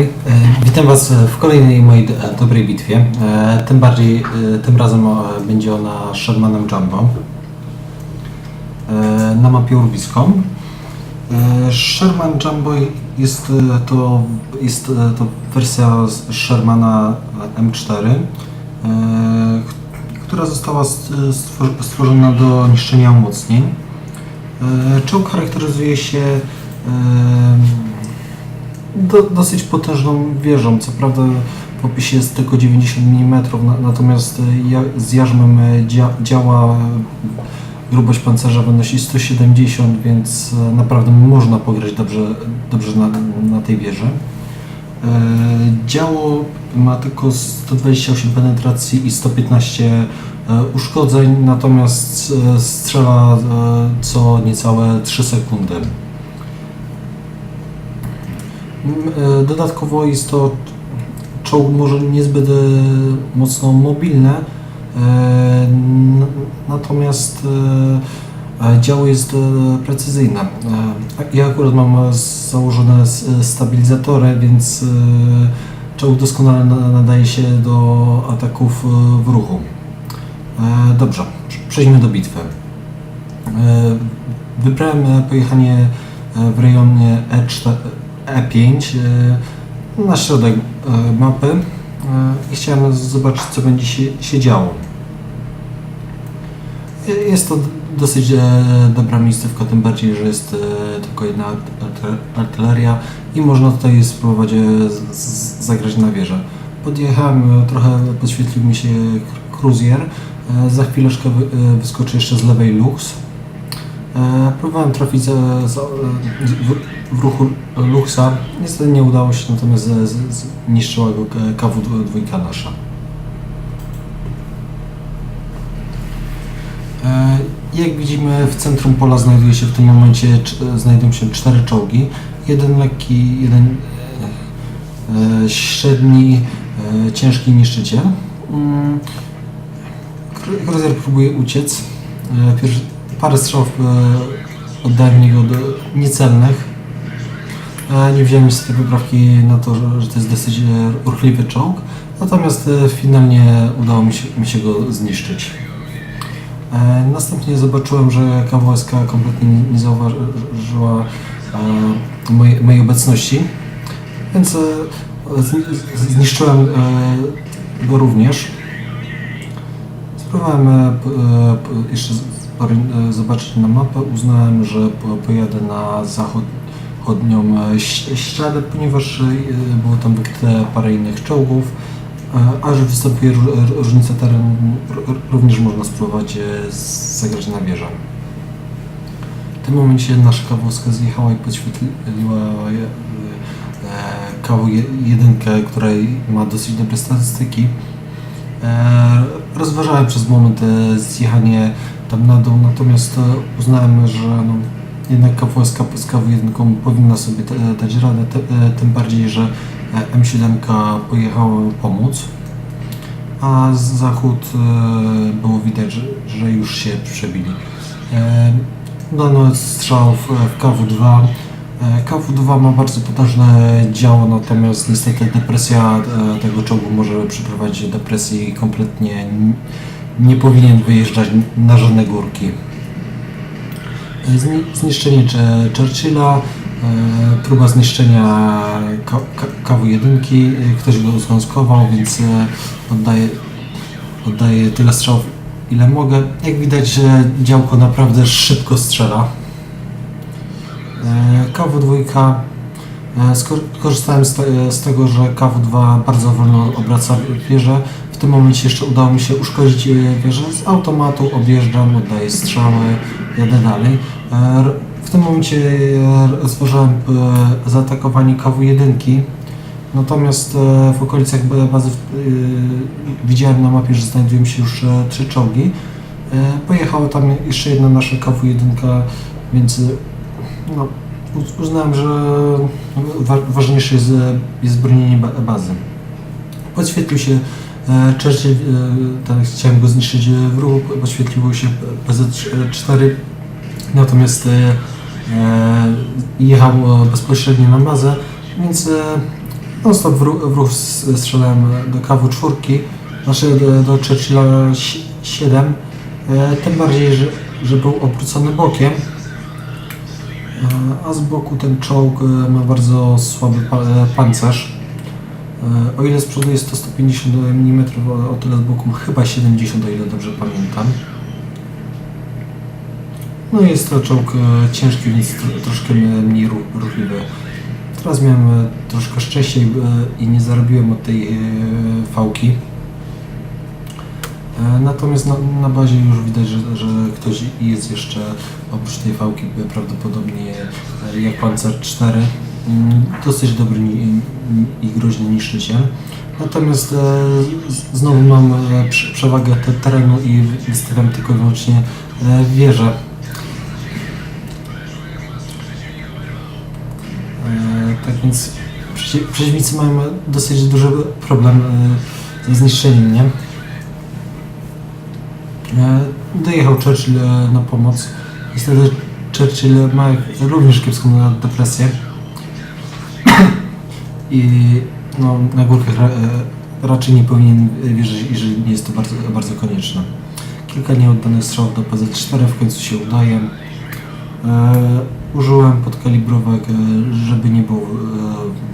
E, witam Was w kolejnej mojej do- dobrej bitwie. E, Tym bardziej, e, tym razem będzie ona Shermanem Jumbo na mapie urwiską. Sherman Jumbo jest to, jest to wersja Shermana M4, e, ch- która została st- stwor- stworzona do niszczenia umocnień. Czołg charakteryzuje się do, dosyć potężną wieżą. Co prawda w opisie jest tylko 90 mm, na, natomiast e, z jarzmem e, dzia, działa e, grubość pancerza wynosi 170, więc naprawdę można pograć dobrze, dobrze na, na tej wieży. Działo ma tylko 128 penetracji i 115 e, uszkodzeń, natomiast strzela co niecałe 3 sekundy. M, e, Dodatkowo jest to czołg może niezbyt e, mocno mobilny, e, n- natomiast e, działo jest precyzyjne. Ja akurat mam założone stabilizatory, więc czołg doskonale na- nadaje się do ataków w ruchu. Dobrze, przejdźmy do bitwy. Wybrałem pojechanie w rejonie E4, E5 e, na środek e, mapy e, i chciałem zobaczyć co będzie się, się działo. Jest to dosyć dobra miejscówka, tym bardziej, że jest tylko jedna arty- artyleria i można tutaj spróbować zagrać na wieżę. Podjechałem, trochę podświetlił mi się cruiser, e, za chwileczkę wy- wyskoczy jeszcze z lewej Lux. E, Próbowałem trafić za, za, w, w ruchu Luxa, niestety nie udało się, natomiast zniszczyła go KW2 nasza. E, Jak widzimy w centrum pola znajduje się w tym momencie znajdują się cztery czołgi. Jeden lekki, jeden e, średni, ciężki niszczyciel. Mm, Cruiser próbuje uciec. Parę strzałów e, oddałem w niego do niecelnych. E, Nie wziąłem tej poprawki na to, że, że to jest dosyć e, ruchliwy czołg. Natomiast e, finalnie udało mi się, mi się go zniszczyć. E, Następnie zobaczyłem, że KWSK kompletnie nie- zauważyła e, mojej, mojej obecności, więc e, zniszczyłem e, go również. Spróbowałem e, e, jeszcze e, zobaczyć na mapę. Uznałem, że po- pojadę na zachodnią ścianę, ponieważ było tam wykryte parę innych czołgów. A że występuje różnica terenu, również można spróbować zagrać na wieżę. W tym momencie nasza kawałka zjechała i podświetliła kawę jedynkę, która ma dosyć dobre statystyki. E, Rozważałem przez moment e, zjechanie tam na dół, natomiast e, uznałem, że no, jednak KWSK z KW1 powinna sobie dać radę, tym bardziej, że e, M7 pojechała pomóc, a z zachód było widać, że, już się przebili. Dano strzał w KW2. E, KW2 ma bardzo potężne działo, natomiast niestety depresja e, tego czołgu może przyprowadzić do depresji i kompletnie nie powinien wyjeżdżać na żadne górki. E, zni- Zniszczenie Cze- Churchilla, próba zniszczenia K- K- KW1, e, ktoś go zgąskował, więc oddaję, oddaję tyle strzałów ile mogę. Jak widać, działko naprawdę szybko strzela. E, KW2 e, skor- korzystałem z, te, z tego, że KW2 bardzo wolno obraca wieżę. W tym momencie jeszcze udało mi się uszkodzić e, wieżę. Z automatu objeżdżam, oddaję strzały, jadę dalej. W tym momencie rozważałem zaatakowanie KW1. Natomiast w okolicach ba- bazy widziałem na mapie, że znajdują się już trzy czołgi. Pojechała tam jeszcze jedna nasza KW1, więc no, uz- uznałem, że wa ważniejsze jest, e, jest bronienie ba bazy. Podświetlił się e, Churchill, e, tak, chciałem go zniszczyć w ruchu, podświetliło się PZ4, natomiast jechał bezpośrednio na bazę, więc non stop w, ru- w ruch strzelałem do kawu czwórki, znaczy do, do Churchilla 7, e, tym bardziej, że, że był obrócony bokiem, a z boku ten czołg e, ma bardzo słaby e, pancerz. E, O ile z przodu jest to 150 mm, o- tyle z boku chyba 70, o ile dobrze pamiętam. No i jest to czołg ciężki, więc tro, troszkę mniej ru, ruchliwy. Teraz miałem troszkę szczęście i nie zarobiłem od tej fałki. E, Natomiast na, na bazie już widać, że, że ktoś jest jeszcze oprócz tej fałki prawdopodobnie e, jak Panzer 4 mm, dosyć dobry i groźny niszczyciel. Natomiast e, znowu mam prze- przewagę te, terenu i wystawiam tylko i wyłącznie wieżę. Tak więc przeci- przeciwnicy mają dosyć duży problem ze zniszczeniem mnie. E, Dojechał Churchill e, na pomoc. Niestety Churchill ma również kiepską depresję. I no, na górkach e, raczej nie powinien wierzyć, jeżeli nie jest to bardzo, bardzo konieczne. Kilka nieoddanych strzałów do PZ4 w końcu się udaje. Użyłem podkalibrówek, e, żeby nie było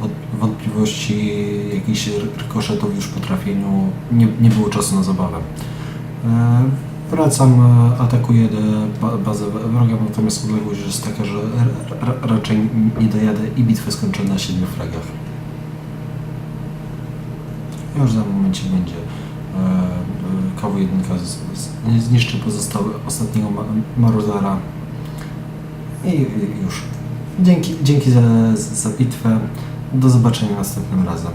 wąt- wątpliwości jakichś rykoszetów już po trafieniu. Nie, nie było czasu na zabawę. E, Wracam, e, atakuję e, ba- bazę wroga, natomiast odległość jest taka, że ra- ra- raczej nie dojadę i bitwę skończę na 7 fragach. Już za momencie będzie KW1 z- z- zniszczy pozostały ostatniego ma- marudera i już. Dzięki, dzięki za, za bitwę. Do zobaczenia następnym razem.